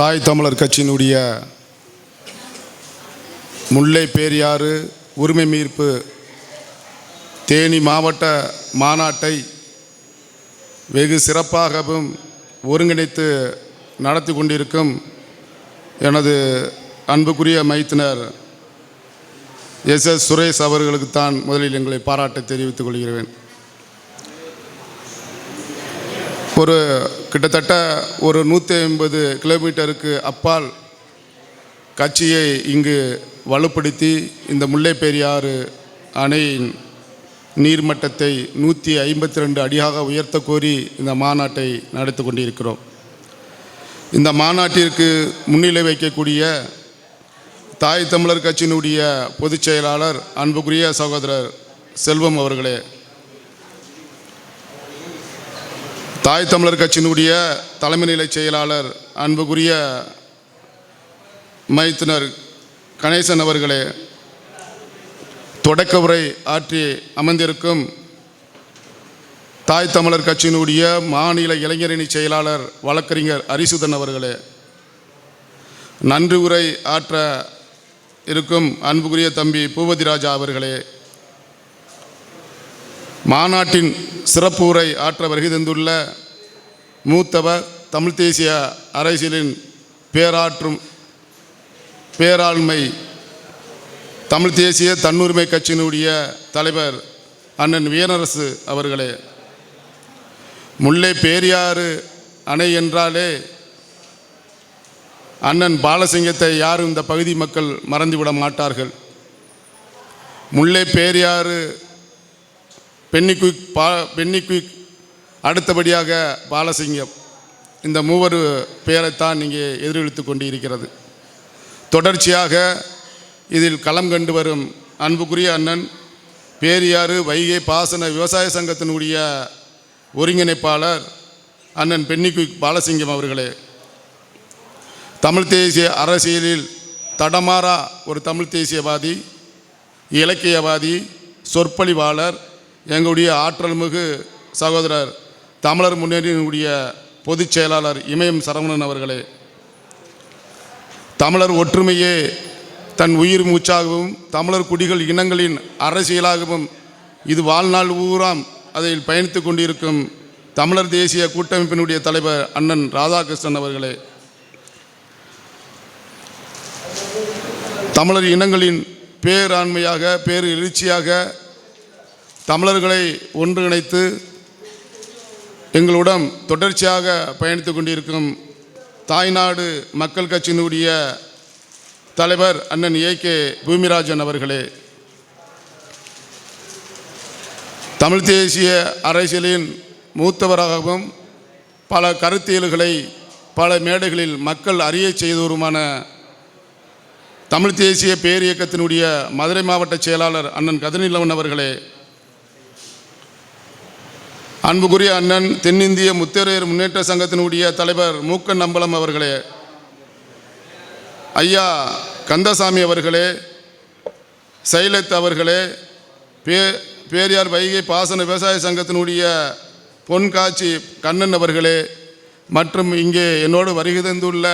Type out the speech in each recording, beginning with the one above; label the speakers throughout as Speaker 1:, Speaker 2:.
Speaker 1: தாய் தமிழர் கட்சியினுடைய முல்லை பேரியாறு உரிமை மீட்பு தேனி மாவட்ட மாநாட்டை வெகு சிறப்பாகவும் ஒருங்கிணைத்து நடத்தி கொண்டிருக்கும் எனது அன்புக்குரிய மைத்தினர் எஸ் எஸ் சுரேஷ் அவர்களுக்கு தான் முதலில் எங்களை பாராட்டை தெரிவித்துக் கொள்கிறேன். ஒரு கிட்டத்தட்ட ஒரு நூற்றி ஐம்பது கிலோமீட்டருக்கு அப்பால் கட்சியை இங்கு வலுப்படுத்தி இந்த முல்லை பெரியாறு அணையின் நீர்மட்டத்தை நூற்றி ஐம்பத்தி ரெண்டு அடியாக உயர்த்த கோரி இந்த மாநாட்டை நடத்தி கொண்டிருக்கிறோம். இந்த மாநாட்டிற்கு முன்னிலை வைக்கக்கூடிய தாய் தமிழர் கட்சியினுடைய பொதுச் செயலாளர் அன்புக்குரிய சகோதரர் செல்வம் அவர்களே தாய் தமிழர் கட்சியினுடைய தலைமை நிலை செயலாளர் அன்புக்குரிய மைத்தினர் கணேசன் அவர்களே தொடக்க உரை ஆற்றி அமர்ந்திருக்கும் தாய் தமிழர் கட்சியினுடைய மாநில இளைஞரணி செயலாளர் வழக்கறிஞர் அரிசுதன் அவர்களே நன்றி உரை ஆற்ற இருக்கும் அன்புக்குரிய தம்பி பூபதிராஜா அவர்களே மாநாட்டின் சிறப்பு உரை ஆற்ற வருகை தந்துள்ள மூத்தவர் தமிழ் தேசிய அரசியலின் பேராற்றும் பேராண்மை தமிழ் தேசிய தன்னுரிமை கட்சியினுடைய தலைவர் அண்ணன் வீரரசு அவர்களே முல்லை பேரியாறு அணை என்றாலே அண்ணன் பாலசிங்கத்தை யாரும் இந்த பகுதி மக்கள் மறந்துவிட மாட்டார்கள். முல்லை பேரியாறு பென்னிக்குயிக் பா பென்னிக்குயிக் அடுத்தபடியாக பாலசிங்கம். இந்த மூவர் பெயரைத்தான் இங்கே எதிரொலித்து கொண்டு இருக்கிறது தொடர்ச்சியாக இதில் களம் கண்டு வரும் அன்புக்குரிய அண்ணன் பேரியாறு வைகை பாசன விவசாய சங்கத்தினுடைய ஒருங்கிணைப்பாளர் அண்ணன் பென்னிக்குயிக் பாலசிங்கம் அவர்களே. தமிழ் தேசிய அரசியலில் தடமாறா ஒரு தமிழ் தேசியவாதி இலக்கியவாதி சொற்பொழிவாளர் எங்களுடைய ஆற்றல் மிகு சகோதரர் தமிழர் முன்னேறியினுடைய பொதுச் செயலாளர் இமயம் சரவணன் அவர்களே. தமிழர் ஒற்றுமையே தன் உயிர் மூச்சாகவும் தமிழர் குடிகள் இனங்களின் அரசியலாகவும் இது வாழ்நாள் ஊராம் அதில் பயணித்து கொண்டிருக்கும் தமிழர் தேசிய கூட்டமைப்பினுடைய தலைவர் அண்ணன் ராதாகிருஷ்ணன் அவர்களே. தமிழர் இனங்களின் பேராண்மையாக பேர் எழுச்சியாக தமிழர்களை ஒன்றிணைத்து எங்களுடன் தொடர்ச்சியாக பயணித்து கொண்டிருக்கும் தாய்நாடு மக்கள் கட்சியினுடைய தலைவர் அண்ணன் ஏ கே பூமிராஜன் அவர்களே தமிழ் தேசிய அரசியலின் மூத்தவராகவும் பல கருத்தியல்களை பல மேடைகளில் மக்கள் அறிய செய்தவருமான தமிழ் தேசிய பேரியக்கத்தினுடைய மதுரை மாவட்ட செயலாளர் அண்ணன் கதிரிலவன் அவர்களே அன்புக்குரிய அண்ணன் தென்னிந்திய முத்தரையர் முன்னேற்ற சங்கத்தினுடைய தலைவர் மூக்கன் நம்பலம் அவர்களே. ஐயா கந்தசாமி அவர்களே சைலத் அவர்களே பே பேரியார் வைகை பாசன விவசாய சங்கத்தினுடைய பொன்காட்சி கண்ணன் அவர்களே மற்றும் இங்கே என்னோடு வருகை தந்துள்ள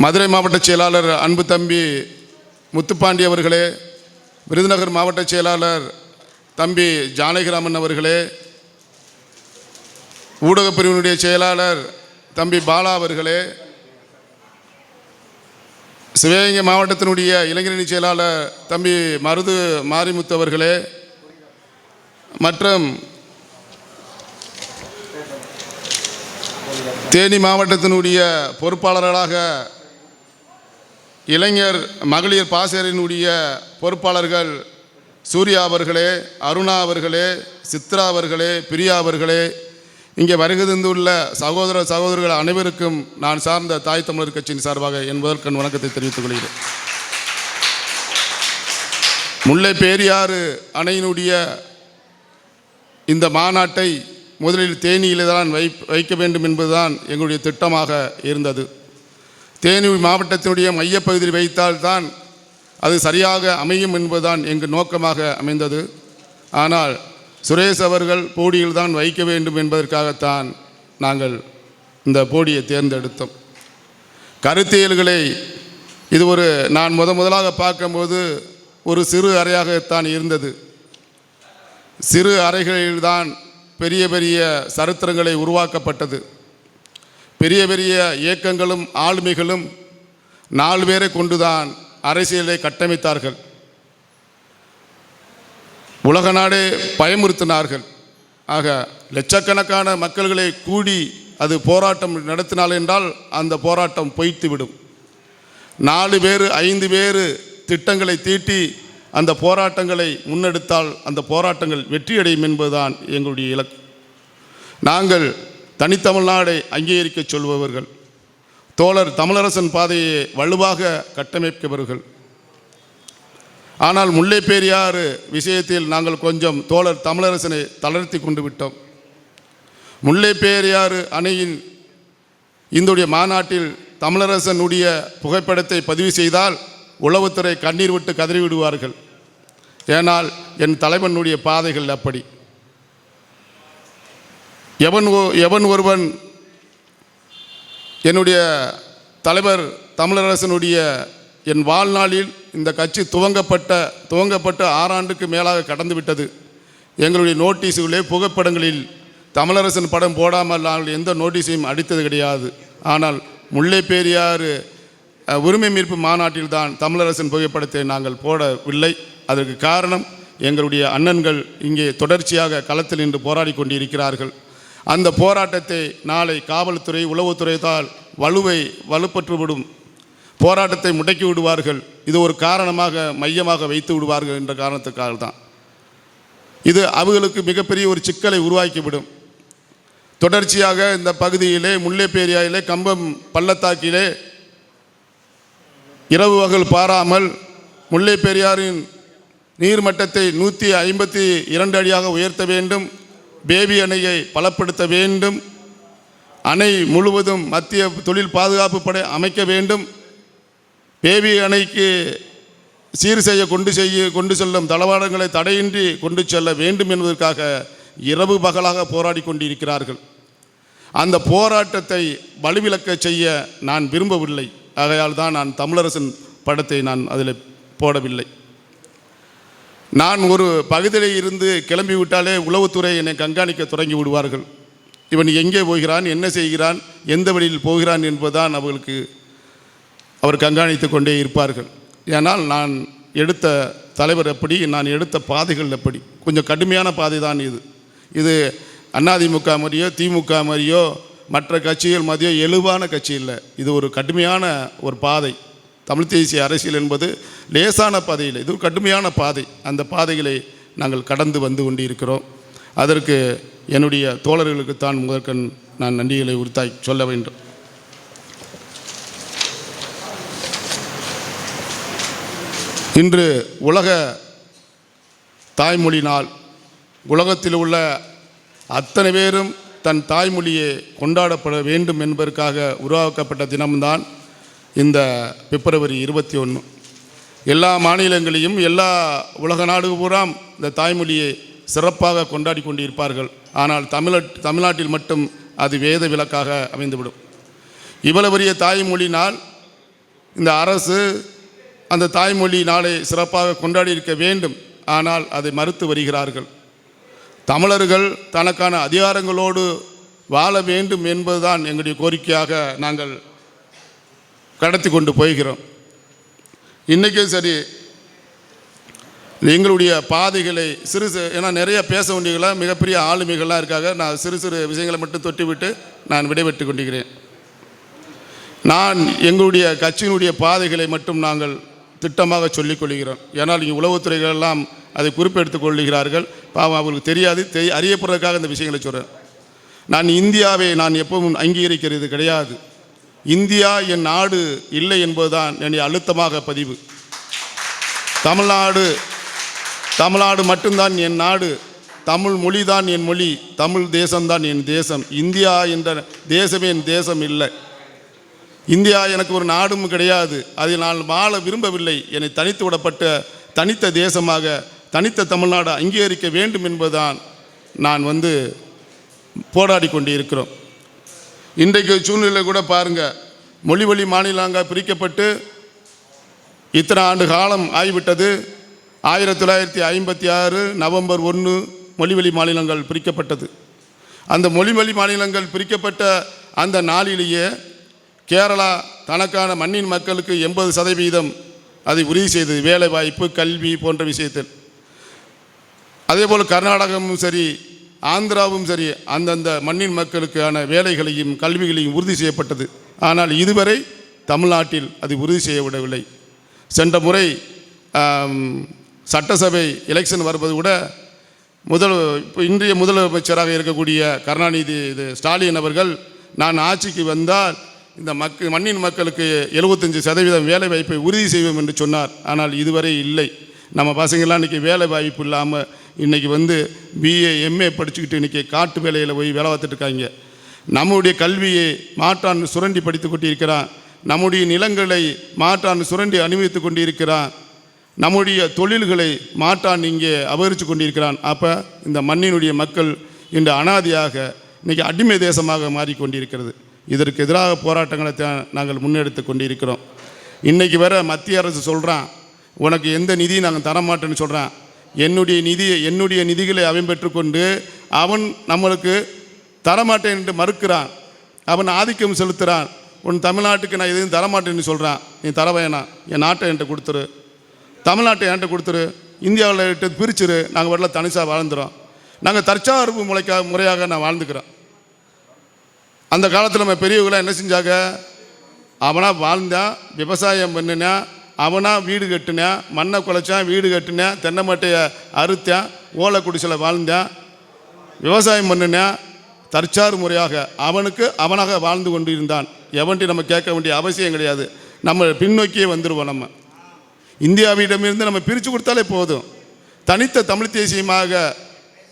Speaker 1: மதுரை மாவட்ட செயலாளர் அன்பு தம்பி முத்துப்பாண்டி அவர்களே விருதுநகர் மாவட்ட செயலாளர் தம்பி ஜானகிராமன் அவர்களே ஊடகப் பிரிவினுடைய செயலாளர் தம்பி பாலா அவர்களே சிவகங்கை மாவட்டத்தினுடைய இளைஞரணி செயலாளர் தம்பி மருது மாரிமுத்து அவர்களே மற்றும் தேனி மாவட்டத்தினுடைய பொறுப்பாளர்களாக இளைஞர் மகளிர் பாசறையினுடைய பொறுப்பாளர்கள் சூர்யா அவர்களே அருணா அவர்களே சித்ரா அவர்களே பிரியா அவர்களே இங்கே வருகை தந்துள்ள சகோதர சகோதரர்கள் அனைவருக்கும் நான் சார்ந்த தாய் தமிழர் கட்சியின் சார்பாக என்பதற்கு வணக்கத்தை தெரிவித்துக் கொள்கிறேன். முல்லை பேரியாறு அணையினுடைய இந்த மாநாட்டை முதலில் தேனியில் தான் வை வைக்க வேண்டும் என்பதுதான் எங்களுடைய திட்டமாக இருந்தது. தேனி மாவட்டத்தினுடைய மையப்பகுதியில் வைத்தால்தான் அது சரியாக அமையும் என்பதுதான் எங்கள் நோக்கமாக அமைந்தது. ஆனால் சுரேஷ் அவர்கள் போடியில் தான் வைக்க வேண்டும் என்பதற்காகத்தான் நாங்கள் இந்த போடியை தேர்ந்தெடுத்தோம். கருத்தியல்களை இது ஒரு நான் முத முதலாக பார்க்கும்போது ஒரு சிறு அறையாகத்தான் இருந்தது. சிறு அறைகளில்தான் பெரிய பெரிய சரித்திரங்களை உருவாக்கப்பட்டது. பெரிய பெரிய இயக்கங்களும் ஆளுமைகளும் நாலு பேரை கொண்டுதான் அரசியலை கட்டமைத்தார்கள். உலக நாடே பயமுறுத்தினார்கள். ஆக லட்சக்கணக்கான மக்கள்களை கூடி அது போராட்டம் நடத்தினால் என்றால் அந்த போராட்டம் பொய்த்துவிடும். நாலு பேர் ஐந்து பேர் திட்டங்களை தீட்டி அந்த போராட்டங்களை முன்னெடுத்தால் அந்த போராட்டங்கள் வெற்றியடையும் என்பதுதான் எங்களுடைய இலக்கு. நாங்கள் தனித்தமிழ்நாடை அங்கீகரிக்க சொல்பவர்கள். தோழர் தமிழரசன் பாதையை வலுவாக கட்டமைப்பவர்கள். ஆனால் முல்லை பெரியாறு விஷயத்தில் நாங்கள் கொஞ்சம் தோழர் தமிழரசனை தளர்த்தி கொண்டு விட்டோம். முல்லை பெரியாறு அணையின் இந்துடைய மாநாட்டில் தமிழரசனுடைய புகைப்படத்தை பதிவு செய்தால் உளவுத்துறை கண்ணீர் விட்டு கதறி விடுவார்கள் ஏனால் என் தலைவனுடைய பாதைகள் அப்படி. எவன் எவன் ஒருவன் என்னுடைய தலைவர் தமிழரசனுடைய என் வாழ்நாளில் இந்த கட்சி துவங்கப்பட்ட துவங்கப்பட்ட ஆறாண்டுக்கு மேலாக கடந்து விட்டது எங்களுடைய நோட்டீஸுகளே புகைப்படங்களில் தமிழரசன் படம் போடாமல் நாங்கள் எந்த நோட்டீஸையும் அடித்தது கிடையாது. ஆனால் முல்லை பெரியார் உரிமை மீட்பு மாநாட்டில் தான் தமிழரசன் புகைப்படத்தை நாங்கள் போடவில்லை. அதற்கு காரணம் எங்களுடைய அண்ணன்கள் இங்கே தொடர்ச்சியாக களத்தில் நின்று போராடி கொண்டிருக்கிறார்கள். அந்த போராட்டத்தை நாளை காவல்துறை உளவுத்துறையால் வலுவை வலுப்பற்றுவிடும். போராட்டத்தை முடக்கி விடுவார்கள். இது ஒரு காரணமாக மையமாக வைத்து விடுவார்கள் என்ற காரணத்துக்காக தான். இது அவர்களுக்கு மிகப்பெரிய ஒரு சிக்கலை உருவாக்கிவிடும். தொடர்ச்சியாக இந்த பகுதியிலே முல்லைப்பேரியாயிலே கம்பம் பள்ளத்தாக்கிலே இரவு வகல் பாராமல் முல்லைப்பெரியாரின் நீர்மட்டத்தை நூற்றி ஐம்பத்தி இரண்டு அடியாக உயர்த்த வேண்டும். பேபி அணையை பலப்படுத்த வேண்டும். அணை முழுவதும் மத்திய தொழில் பாதுகாப்பு படை அமைக்க வேண்டும். பேபி அணைக்கு சீர் செய்ய கொண்டு செய்ய கொண்டு செல்லும் தளவாடங்களை தடையின்றி கொண்டு செல்ல வேண்டும் என்பதற்காக இரவு பகலாக போராடி கொண்டிருக்கிறார்கள். அந்த போராட்டத்தை வலுவிளக்க செய்ய நான் விரும்பவில்லை. ஆகையால் தான் நான் தமிழரசன் படத்தை நான் அதில் போடவில்லை. நான் ஒரு பகுதியில் இருந்து கிளம்பி விட்டாலே உளவுத்துறை என்னை கண்காணிக்க தொடங்கி விடுவார்கள். இவன் எங்கே போகிறான் என்ன செய்கிறான் எந்த வழியில் போகிறான் என்பதுதான் அவர்களுக்கு அவர் கண்காணித்து கொண்டே இருப்பார்கள். ஏனால் நான் எடுத்த தலைவர் எப்படி நான் எடுத்த பாதைகள் எப்படி? கொஞ்சம் கடுமையான பாதை தான் இது. இது அதிமுக மாதிரியோ திமுக மாதிரியோ மற்ற கட்சிகள் மாதிரியோ எழுவான கட்சி இல்லை. இது ஒரு கடுமையான ஒரு பாதை. தமிழ் தேசிய அரசியல் என்பது லேசான பாதையில் இது ஒரு கடுமையான பாதை. அந்த பாதைகளை நாங்கள் கடந்து வந்து கொண்டிருக்கிறோம். அதற்கு என்னுடைய தோழர்களுக்கு தான் முதற்கண் நான் நன்றிகளை உறுத்தாய் சொல்ல வேண்டும். இன்று உலக தாய்மொழி நாள். உலகத்தில் உள்ள அத்தனை பேரும் தன் தாய்மொழியை கொண்டாடப்பட வேண்டும் என்பதற்காக உருவாக்கப்பட்ட தினம்தான் இந்த பிப்ரவரி இருபத்தி ஒன்று எல்லா மாநிலங்களையும் எல்லா உலக நாடு பூராம் இந்த தாய்மொழியை சிறப்பாக கொண்டாடி கொண்டிருப்பார்கள். ஆனால் தமிழ தமிழ்நாட்டில் மட்டும் அது வேத விலக்காக அமைந்துவிடும். இவ்வளவு பெரிய தாய்மொழினால் இந்த அரசு அந்த தாய்மொழி நாளை சிறப்பாக கொண்டாடி இருக்க வேண்டும். ஆனால் அதை மறுத்து வருகிறார்கள். தமிழர்கள் தனக்கான அதிகாரங்களோடு வாழ வேண்டும் என்பதுதான் எங்களுடைய கோரிக்கையாக நாங்கள் கடத்தி கொண்டு போய்கிறோம். இன்றைக்கும் சரி எங்களுடைய பாதைகளை சிறு சிறு ஏன்னா நிறைய பேச வேண்டியவர்களாக மிகப்பெரிய ஆளுமைகள்லாம் இருக்காங்க. நான் சிறு சிறு விஷயங்களை மட்டும் தொட்டிவிட்டு நான் விடைபெற்று கொண்டிருக்கிறேன். நான் எங்களுடைய கட்சியினுடைய பாதைகளை மட்டும் நாங்கள் திட்டமாக சொல்லிக் கொள்கிறோம். ஏன்னால் இங்கே உளவுத்துறைகளெல்லாம் அதை குறிப்பெடுத்துக் கொள்கிறார்கள். பாவம் அவர்களுக்கு தெரியாது. தெரிய அறியப்படுறதுக்காக இந்த விஷயங்களை சொல்கிறேன் நான் இந்தியாவை நான் எப்பவும் அங்கீகரிக்கிறது கிடையாது. இந்தியா என் நாடு இல்லை என்பதுதான் என்னுடைய அழுத்தமாக பதிவு. தமிழ்நாடு தமிழ்நாடு மட்டும்தான் என் நாடு. தமிழ் மொழி தான் என் மொழி. தமிழ் தேசம்தான் என் தேசம். இந்தியா என்ற தேசமே என் தேசம் இல்லை. இந்தியா எனக்கு ஒரு நாடும் கிடையாது. அதை நான் வாழ விரும்பவில்லை. என்னை தனித்து விடப்பட்ட தனித்த தேசமாக தனித்த தமிழ்நாடு அங்கீகரிக்க வேண்டும் என்பதுதான் நான் வந்து போராடி கொண்டு இருக்கிறோம் இன்றைக்கு சூழ்நிலை கூட பாருங்கள் மொழி வழி மாநிலங்க பிரிக்கப்பட்டு இத்தனை ஆண்டு காலம் ஆகிவிட்டது ஆயிரத்தி தொள்ளாயிரத்தி ஐம்பத்தி ஆறு நவம்பர் ஒன்று மொழிவழி மாநிலங்கள் பிரிக்கப்பட்டது. அந்த மொழிவழி மாநிலங்கள் பிரிக்கப்பட்ட அந்த நாளிலேயே கேரளா தனக்கான மண்ணின் மக்களுக்கு எண்பது சதவீதம் அதை உறுதி செய்தது. வேலைவாய்ப்பு கல்வி போன்ற விஷயத்தில். அதே போல் கர்நாடகமும் சரி ஆந்திராவும் சரி அந்தந்த மண்ணின் மக்களுக்கான வேலைகளையும் கல்விகளையும் உறுதி செய்யப்பட்டது. ஆனால் இதுவரை தமிழ்நாட்டில் அது உறுதி செய்யப்படவில்லை சென்ற முறை சட்டசபை எலெக்ஷன் வருவது கூட முதல் இப்போ இன்றைய முதலமைச்சராக இருக்கக்கூடிய கருணாநிதி இது ஸ்டாலின் அவர்கள் நான் ஆட்சிக்கு வந்தால் இந்த மக்க மண்ணின் மக்களுக்கு எழுபத்தஞ்சு சதவீதம் வேலை வாய்ப்பை உறுதி செய்வோம் என்று சொன்னார். ஆனால் இதுவரை இல்லை. நம்ம பசங்கள்லாம் இன்றைக்கி வேலை வாய்ப்பு இல்லாமல் இன்றைக்கி வந்து பிஏ எம்ஏ படிச்சுக்கிட்டு இன்றைக்கி காட்டு வேலையில் போய் வேலை பார்த்துட்டு இருக்காங்க. நம்முடைய கல்வியை மாற்றான் சுரண்டி படித்து கொண்டிருக்கிறான். நம்முடைய நிலங்களை மாற்றான் சுரண்டி அனுபவித்து கொண்டிருக்கிறான். நம்முடைய தொழில்களை மாற்றான் இங்கே அபகரித்து கொண்டிருக்கிறான். அப்போ இந்த மண்ணினுடைய மக்கள் இன்று அனாதியாக இன்றைக்கி அடிமை தேசமாக மாறிக்கொண்டிருக்கிறது இதற்கு எதிராக போராட்டங்களை தான் நாங்கள் முன்னெடுத்து கொண்டிருக்கிறோம். இன்றைக்கி வர மத்திய அரசு சொல்கிறான் உனக்கு எந்த நிதியும் நாங்கள் தரமாட்டேன்னு சொல்கிறான் என்னுடைய நிதியை என்னுடைய நிதிகளை அவன் பெற்றுக்கொண்டு அவன் நம்மளுக்கு தரமாட்டேன் என்று மறுக்கிறான். அவன் ஆதிக்கம் செலுத்துகிறான் உன் தமிழ்நாட்டுக்கு நான் எதுவும் தரமாட்டேன்னு சொல்கிறான் நீ தர வேணாம். என் நாட்டை என்கிட்ட கொடுத்துரு. தமிழ்நாட்டை என்கிட்ட கொடுத்துரு. இந்தியாவில் இட்டு பிரிச்சிரு. நாங்கள் வரல தனிசாக வாழ்ந்துறோம். நாங்கள் தற்சார்பு முறைக்காக முறையாக நான் வாழ்ந்துக்கிறோம். அந்த காலத்தில் நம்ம பெரியவங்களாம் என்ன செஞ்சாங்க? அவனாக வாழ்ந்தான் விவசாயம் பண்ணினான் அவனாக வீடு கட்டினான் மண்ணை குலைச்சான் வீடு கட்டினேன் தென்னை மட்டையை அறுத்தான் ஓலை குடிசையில் வாழ்ந்தான் விவசாயம் பண்ணினேன் தற்சார் முறையாக அவனுக்கு அவனாக வாழ்ந்து கொண்டு இருந்தான் எவன்ட்டி நம்ம கேட்க வேண்டிய அவசியம் கிடையாது. நம்ம பின்னோக்கியே வந்துடுவோம் நம்ம. இந்தியாவிடமிருந்து நம்ம பிரித்து கொடுத்தாலே போதும். தனித்த தமிழ் தேசியமாக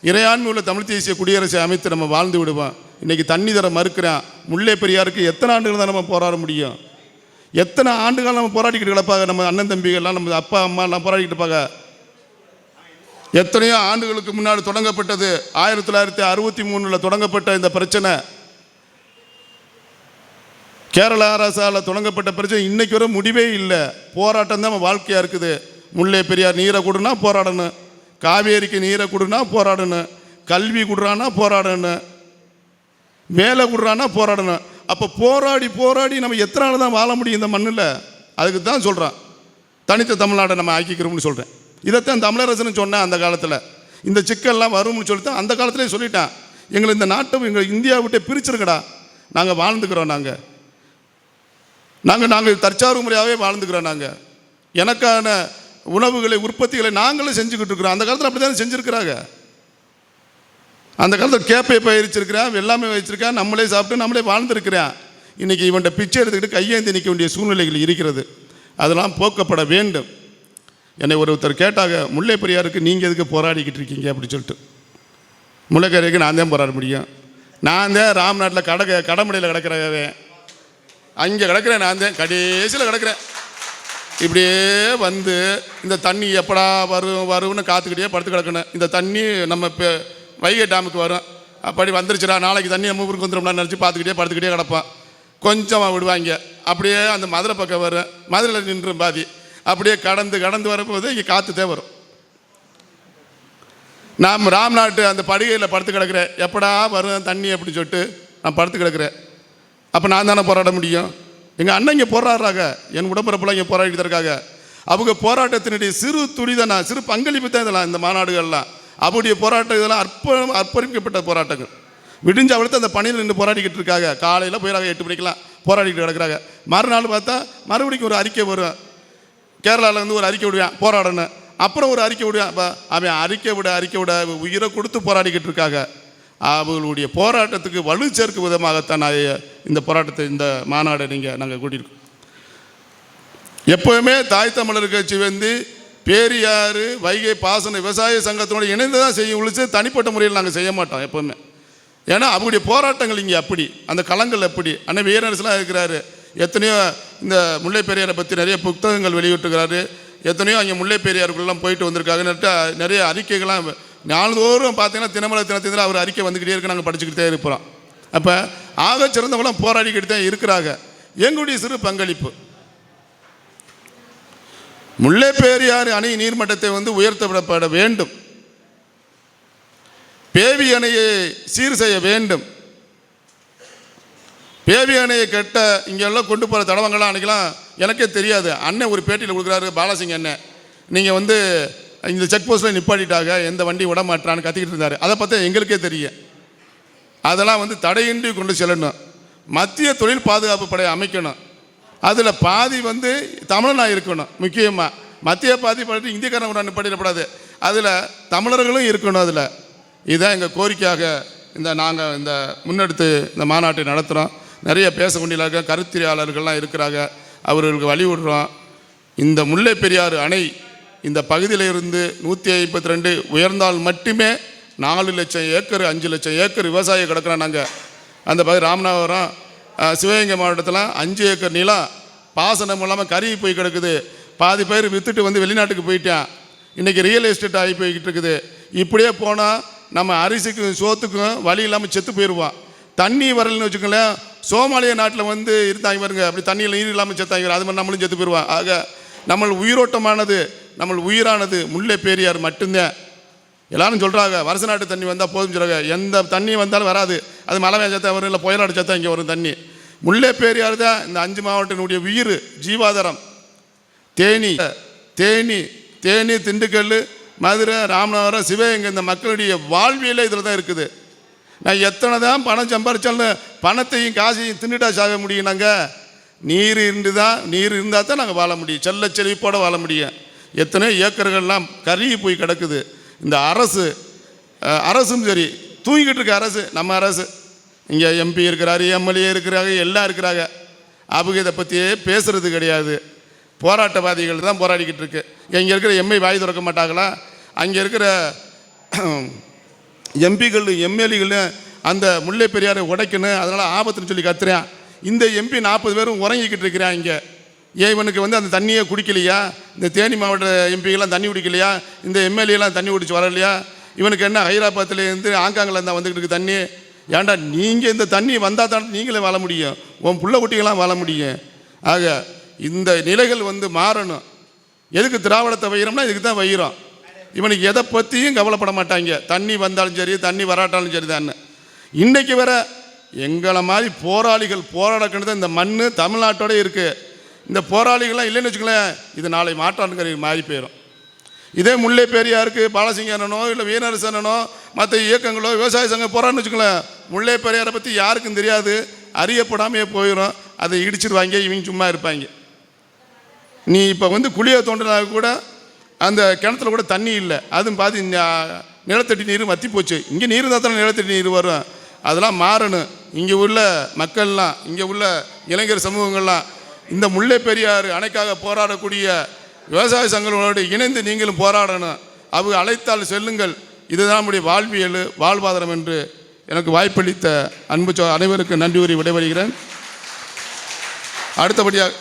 Speaker 1: இறையாண்மை உள்ள தமிழ் தேசிய குடியரசை அமைத்து நம்ம வாழ்ந்து விடுவோம். இன்றைக்கி தண்ணி தர மறுக்கிறேன். முல்லை பெரியாருக்கு எத்தனை ஆண்டுகள் தான் நம்ம போராட முடியும்? எத்தனை ஆண்டுகள் நம்ம போராடிக்கிட்டு கிடப்பாங்க? நம்ம அண்ணன் தம்பிகள்லாம் நம்ம அப்பா அம்மா போராடிக்கிட்டு இருப்பாங்க. எத்தனையோ ஆண்டுகளுக்கு முன்னாடி தொடங்கப்பட்டது ஆயிரத்தி தொள்ளாயிரத்தி அறுபத்தி மூணில் தொடங்கப்பட்ட இந்த பிரச்சனை. கேரள அரசால் தொடங்கப்பட்ட பிரச்சனை இன்னைக்கு வர முடிவே இல்லை. போராட்டம் தான் நம்ம வாழ்க்கையாக இருக்குது. முல்லை பெரியார் நீரை கொடுனா போராடணும். காவேரிக்கு நீரை கொடுனா போராடணும். கல்வி கொடுறான்னா போராடணும். வேலை கொடுறான்னா போராடணும். அப்போ போராடி போராடி நம்ம எத்தனை நாள் தான் வாழ முடியும் இந்த மண்ணில்? அதுக்கு தான் சொல்கிறான் தனித்த தமிழ்நாடை நம்ம ஆக்கிக்கிறோம்னு சொல்கிறேன் இதைத்தான் தமிழரசன் சொன்னேன் அந்த காலத்தில். இந்த சிக்கல்லாம் வரும்னு சொல்லி தான் அந்த காலத்திலே சொல்லிட்டான். எங்களை இந்த நாட்டை எங்கள் இந்தியா விட்டே பிரிச்சிருக்கடா நாங்கள் வாழ்ந்துக்கிறோம் நாங்கள் நாங்கள் நாங்கள் தற்சார்பு முறையாகவே வாழ்ந்துக்கிறோம் நாங்கள் எனக்கான உணவுகளை உற்பத்திகளை நாங்களும் செஞ்சுக்கிட்டு இருக்கிறோம். அந்த காலத்தில் அப்படி தானே செஞ்சுருக்கிறாங்க? அந்த காலத்தில் கேப்பை பயிரிச்சிருக்கிறேன் எல்லாமே வச்சிருக்கேன். நம்மளே சாப்பிட்டு நம்மளே வாழ்ந்துருக்கிறேன். இன்றைக்கி இவன்கிட்ட பிச்சை எடுத்துக்கிட்டு கையேந்தி நிற்க வேண்டிய சூழ்நிலைகள் இருக்கிறது. அதெல்லாம் போக்கப்பட வேண்டும். என்னை ஒருத்தர் கேட்டாங்க முல்லை பெரியாருக்கு நீங்கள் எதுக்கு போராடிக்கிட்டு இருக்கீங்க? அப்படின்னு சொல்லிட்டு. முல்லைக்கரைக்கு நான் தான் போராட முடியும். நான் தான் ராம்நாட்டில் கடக கடைமடையில் கிடக்கிறவன். அங்கே கிடக்கிறேன் நான் தான். கடைசியில் கிடக்கிறேன். இப்படியே வந்து இந்த தண்ணி எப்படா வரும் வரும்னு காத்துக்கிட்டே படுத்து கிடக்கணும். இந்த தண்ணி நம்ம இப்போ வைகை டேமுக்கு வரும். அப்படி வந்துருச்சுடா நாளைக்கு தண்ணி நம்ம ஊருக்கு வந்துடும்லாம் நினச்சி பார்த்துக்கிட்டே படுத்துக்கிட்டே கிடப்பான் கொஞ்சமாக விடுவாங்க. அப்படியே அந்த மதுரை பக்கம் வரும். மதுரையில் நின்றும் பாதி. அப்படியே கடந்து கடந்து வரும்போது இங்கே காற்றுதே வரும். நாம் ராம்நாட்டு அந்த படுகையில் படுத்து கிடக்கிறேன். எப்படா வரும் தண்ணி அப்படின்னு சொல்லிட்டு நான் படுத்து கிடக்கிறேன். அப்போ நான் தானே போராட முடியும்? எங்கள் அண்ணன் இங்கே போராடுறாங்க. என் உடம்புறப்பெல்லாம் இங்கே போராடிட்டு இருக்காங்க. அவங்க போராட்டத்தினுடைய சிறு துளி தானே சிறு பங்களிப்பு தான் இதெல்லாம் இந்த மாநாடுகள்லாம். அவருடைய போராட்டம் இதெல்லாம் அற்ப அர்ப்பணிக்கப்பட்ட போராட்டங்கள். விடிஞ்ச அவளுக்கு அந்த பணியில் நின்று போராடிக்கிட்டு இருக்காங்க. காலையில் போயிடாங்க எட்டு மணிக்கெல்லாம் போராடிக்கிட்டு கிடக்குறாங்க. மறுநாள் பார்த்தா மறுபடிக்கும் ஒரு அறிக்கை வரும். கேரளாவில் இருந்து ஒரு அறிக்கை விடுவேன் போராடணும் அப்புறம் ஒரு அறிக்கை விடுவேன். அப்போ அவன் அறிக்கை விட அறிக்கை விட உயிரை கொடுத்து போராடிக்கிட்டு இருக்காங்க. அவர்களுடைய போராட்டத்துக்கு வலு சேர்க்கும் விதமாகத்தான் நான் இந்த போராட்டத்தை இந்த மாநாடை நீங்கள் நாங்கள் கூட்டியிருக்கோம். எப்போவுமே தாய் தமிழர் கட்சி வந்து பேரியாறு வைகை பாசன விவசாய சங்கத்தோடு இணைந்து தான் செய்ய ஒழிச்சு தனிப்பட்ட முறையில் நாங்கள் செய்ய மாட்டோம் எப்போவுமே. ஏன்னா அவருடைய போராட்டங்கள் இங்கே அப்படி. அந்த களங்கள் அப்படி. அண்ணன் வீரரசுலாம் இருக்கிறாரு. எத்தனையோ இந்த முல்லை பெரியாரை பற்றி நிறைய புத்தகங்கள் வெளியிட்டுக்கிறாரு எத்தனையோ அங்கே முல்லை பெரியாருக்குள்ளெலாம் போயிட்டு வந்திருக்காங்கன்னுட்டு நிறைய- அறிக்கைகள்லாம் நாள்தோறும் பார்த்தீங்கன்னா தினமலை தினத்தில் அவர் அறிக்கை வந்துக்கிட்டே இருக்கு. நாங்கள் படிச்சுக்கிட்டே இருப்போம் அப்போ ஆக சிறந்தவங்களாம் போராடிக்கிட்டு தான் இருக்கிறாங்க. எங்களுடைய சிறு பங்களிப்பு. முல்லை பெரியாறு அணை நீர்மட்டத்தை வந்து உயர்த்தப்பட வேண்டும். பேவி அணையை சீர் செய்ய வேண்டும். பேவி அணையை கட்ட இங்கெல்லாம் கொண்டு போகிற தடவங்கள்லாம் அன்றைக்கெல்லாம் எனக்கே தெரியாது. அண்ணன் ஒரு பேட்டியில் கொடுக்குறாரு பாலாசிங் அண்ணன். நீங்கள் வந்து இந்த செக் போஸ்ட்டில் நிப்பாட்டிட்டாங்க எந்த வண்டி விட மாட்டான்னு கத்திக்கிட்டு இருந்தார். அதை பார்த்தா எங்களுக்கே தெரியும். அதெல்லாம் வந்து தடையின்றி கொண்டு செல்லணும். மத்திய தொழில் பாதுகாப்பு படை அமைக்கணும். அதில் பாதி வந்து தமிழனாக இருக்கணும் முக்கியமாக மத்திய பாதி படித்து இந்தியக்காரன் கூட படிக்கப்படாது அதில் தமிழர்களும் இருக்கணும் அதில். இதுதான் எங்கள் கோரிக்கையாக இந்த நாங்கள் இந்த முன்னெடுத்து இந்த மாநாட்டை நடத்துகிறோம் நிறைய பேச வேண்டிய கருத்திரியாளர்கள்லாம் இருக்கிறாங்க. அவர்களுக்கு வழிவிடுறோம் இந்த முல்லை பெரியாறு அணை இந்த பகுதியில் இருந்து நூற்றி ஐம்பத்தி ரெண்டு உயர்ந்தால் மட்டுமே நாலு லட்சம் ஏக்கர் அஞ்சு லட்சம் ஏக்கர் விவசாயம் கிடக்கிறோம் நாங்கள் அந்த பகுதி ராமநாதபுரம் சிவகங்கை மாவட்டத்தில் அஞ்சு ஏக்கர் நிலம் பாசனம் இல்லாமல் கருகி போய் கிடக்குது. பாதி பேர் விற்றுட்டு வந்து வெளிநாட்டுக்கு போயிட்டான். இன்றைக்கி ரியல் எஸ்டேட் ஆகி போய்கிட்டு இருக்குது. இப்படியே போனால் நம்ம அரிசிக்கும் சோத்துக்கும் வழி இல்லாமல் செத்து போயிடுவோம் தண்ணி வரலன்னு வச்சுக்கோங்களேன் சோமாலிய நாட்டில் வந்து இருந்தாங்க பாருங்க அப்படி தண்ணியில் நீர் இல்லாமல் செத்தாங்க அது மாதிரி நம்மளும் செத்து போயிடுவோம் ஆக நம்ம உயிரோட்டமானது நம்ம உயிரானது முல்லை பெரியார் மட்டும்தான். எல்லாரும் சொல்கிறாங்க வருஷ நாட்டு தண்ணி வந்தால் போதும் சொல்கிறாங்க எந்த தண்ணி வந்தாலும் வராது. அது மழை வேஞ்சத்தா வரும் இல்லை புயல் அடிச்சா இங்கே வரும் தண்ணி. முல்லை பெரியார் தான் இந்த அஞ்சு மாவட்டத்தினுடைய உயிர் ஜீவாதாரம். தேனி தேனி தேனி திண்டுக்கல் மதுரை ராமநாதபுரம் சிவகங்கை இந்த மக்களுடைய வாழ்வியலே இதில் தான் இருக்குது. நான் எத்தனை தான் பணம் சம்பாரிச்சாலும் பணத்தையும் காசையும் தின்னுட்டா சாக முடியும் நாங்கள் நீர் இருந்து தான் நீர் இருந்தால் தான் நாங்கள் வாழ முடியும். செல்ல செழிப்போடு வாழ முடியும். எத்தனையோ ஏக்கர்கள்லாம் கருகி போய் கிடக்குது. இந்த அரசு அரசும் சரி தூங்கிக்கிட்டு இருக்க அரசு நம்ம அரசு. இங்கே எம்பி இருக்கிறாரு எம்எல்ஏ இருக்கிறாங்க எல்லாம் இருக்கிறாங்க. அவங்க இதை பற்றியே பேசுகிறது கிடையாது. போராட்டவாதிகள் தான் போராடிக்கிட்டு இருக்கு. இங்கே இருக்கிற எம்ஐ வாய் திறக்க மாட்டாங்களா? அங்கே இருக்கிற எம்பிகள் எம்எல்ஏகள் அந்த முல்லை பெரியாரை உடைக்கணும் அதனால் ஆபத்துன்னு சொல்லி கத்துறேன். இந்த எம்பி நாற்பது பேரும் உறங்கிக்கிட்டு இருக்கிறான் இங்கே. ஏன் இவனுக்கு வந்து அந்த தண்ணியை குடிக்கலையா? இந்த தேனி மாவட்ட எம்பிகள்லாம் தண்ணி குடிக்கலையா? இந்த எம்எல்ஏலாம் தண்ணி குடிச்சு வரலையா? இவனுக்கு என்ன ஹைதராபாத்லேருந்து ஆங்காங்கில் இருந்தால் வந்துக்கிட்டு இருக்கு தண்ணி? ஏன்டா நீங்கள் இந்த தண்ணி வந்தால் தான் நீங்களே வாழ முடியும். உன் புள்ள குட்டிகளாம் வாழ முடியும். ஆக இந்த நிலைகள் வந்து மாறணும். எதுக்கு திராவிடத்தை வைகிறோம்னா இதுக்கு தான் வைகிறோம் இவனுக்கு எதை பற்றியும் கவலைப்பட மாட்டாங்க. தண்ணி வந்தாலும் சரி தண்ணி வராட்டாலும் சரி தான். இன்றைக்கு வர எங்களை மாதிரி போராளிகள் போராடக்கிட்டு இந்த மண் தமிழ்நாட்டோட இருக்குது இந்த போராளிகள்லாம் இல்லைன்னு வச்சுக்கலேன் இது நாளை மாற்றானுங்கிற மாறி போயிடும் இதே முல்லை பெரியாருக்கு பாலசிங்கனோ இல்லை வீரரசனோ மற்ற இயக்கங்களோ விவசாய சங்கம் போகிறான்னு வச்சுக்கலேன் முல்லை பெரியாரை பற்றி யாருக்கும் தெரியாது. அறியப்படாமையே போயிடும் அதை இடிச்சிருவாங்க இவங்க சும்மா இருப்பாங்க. நீ இப்போ வந்து குழியை தோண்டினா கூட அந்த கிணத்துல கூட தண்ணி இல்லை. அதுவும் பாதி நிலத்தடி நீர் வத்தி போச்சு. இங்கே நீர் இருந்தால் தானே நிலத்தடி நீர் வரும். அதெல்லாம் மாறணும். இங்கே உள்ள மக்கள்லாம் இங்கே உள்ள இளைஞர் சமூகங்கள்லாம் இந்த முல்லை பெரியாறு அணைக்காக போராடக்கூடிய விவசாய சங்கங்களோடு இணைந்து நீங்களும் போராடணும். அவங்க அழைத்தால் செல்லுங்கள். இதுதான் நம்முடைய வாழ்வியல் வாழ்வாதாரம் என்று எனக்கு வாய்ப்பளித்த அன்பு அனைவருக்கும் நன்றி கூறி விடைபெறுகிறேன். அடுத்தபடியாக